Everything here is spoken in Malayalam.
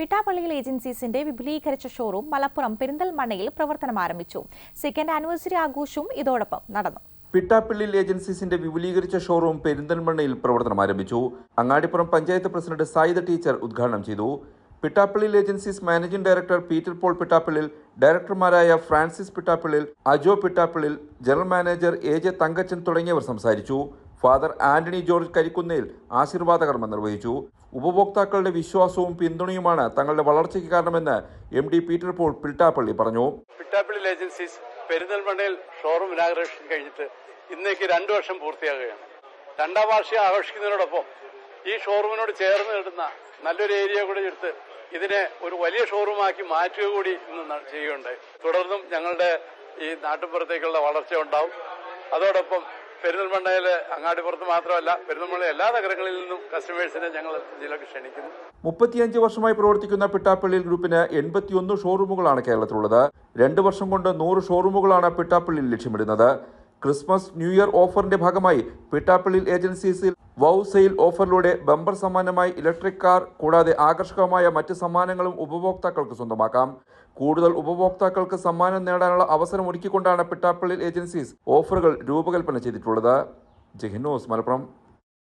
പിട്ടാപ്പള്ളിയിൽ ഏജൻസീസിന്റെ വിപുലീകരിച്ച ഷോറൂം മലപ്പുറം പെരിന്തൽമണ്ണയിൽ പ്രവർത്തനം ആരംഭിച്ചു. സെക്കൻഡ് ആനിവേഴ്സറി ആഘോഷവും ഇതോടൊപ്പം നടന്നു. പിട്ടാപ്പള്ളിയിൽ ഏജൻസീസിന്റെ വിപുലീകരിച്ച ഷോറൂം പെരിന്തൽമണ്ണയിൽ പ്രവർത്തനം ആരംഭിച്ചു. അങ്ങാടിപ്പുറം പഞ്ചായത്ത് പ്രസിഡന്റ് സായിദ ടീച്ചർ ഉദ്ഘാടനം ചെയ്തു. പിട്ടാപ്പള്ളിയിൽ agencies managing director Peter Paul Pittappallil ഡയറക്ടർമാരായ Francis Pittappallil Ajo Pittappallil general manager A J Thankachan തുടങ്ങിയവർ സംസാരിച്ചു. ഫാദർ ആന്റണി ജോർജ് കരിക്കുന്നേൽ ആശീർവാദ കർമ്മം നിർവഹിച്ചു. ഉപഭോക്താക്കളുടെ വിശ്വാസവും പിന്തുണയുമാണ് തങ്ങളുടെ വളർച്ചയ്ക്ക് കാരണമെന്ന് M D Peter Paul Pittappally പറഞ്ഞു. പിട്ടാപ്പിള്ളി ഏജൻസീസ് പെരിന്തൽമണ്ണയിൽ ഷോറൂം ഇനാഗ്രേഷൻ കഴിഞ്ഞിട്ട് ഇന്നേക്ക് രണ്ടു വർഷം പൂർത്തിയാകുകയാണ്. രണ്ടാം വാർഷികം ആഘോഷിക്കുന്നതിനോടൊപ്പം ഈ ഷോറൂമിനോട് ചേർന്ന് കിട്ടുന്ന നല്ലൊരു ഏരിയ കൂടി എടുത്ത് ഇതിനെ ഒരു വലിയ ഷോറൂമാക്കി മാറ്റുക കൂടി ഇന്ന് ചെയ്യുകയുണ്ടായി. തുടർന്നും ഞങ്ങളുടെ ഈ നാട്ടിൻപുറത്തേക്കുള്ള വളർച്ച ഉണ്ടാവും. അതോടൊപ്പം പെരിന്തൽമണ്ണയിലെ അങ്ങാടിപ്പുറത്ത് മാത്രമല്ല പെരിന്തൽമണ്ണ എല്ലാ നഗരങ്ങളിൽ നിന്നും കസ്റ്റമേഴ്സിനെ ഞങ്ങൾ ജില്ലക്ക് ക്ഷണിക്കുന്നു. മുപ്പത്തിയഞ്ച് വർഷമായി പ്രവർത്തിക്കുന്ന പിട്ടാപ്പള്ളിയിൽ ഗ്രൂപ്പിന് എൺപത്തിയൊന്ന് ഷോറൂമുകളാണ് കേരളത്തിലുള്ളത്. രണ്ട് വർഷം കൊണ്ട് നൂറ് ഷോറൂമുകളാണ് പിട്ടാപ്പള്ളിയിൽ ലക്ഷ്യമിടുന്നത്. ക്രിസ്മസ് ന്യൂ ഇയർ ഓഫറിന്റെ ഭാഗമായി പിട്ടാപ്പിള്ളിൽ ഏജൻസീസിൽ വൗ സെയിൽ ഓഫറിലൂടെ ബമ്പർ സമ്മാനമായി ഇലക്ട്രിക് കാർ കൂടാതെ ആകർഷകമായ മറ്റ് സമ്മാനങ്ങളും ഉപഭോക്താക്കൾക്ക് സ്വന്തമാക്കാം. കൂടുതൽ ഉപഭോക്താക്കൾക്ക് സമ്മാനം നേടാനുള്ള അവസരം ഒരുക്കിക്കൊണ്ടാണ് പിട്ടാപ്പിള്ളിൽ ഏജൻസീസ് ഓഫറുകൾ രൂപകൽപ്പന ചെയ്തിട്ടുള്ളത്. ജഹിനോസ് മലപ്പുറം.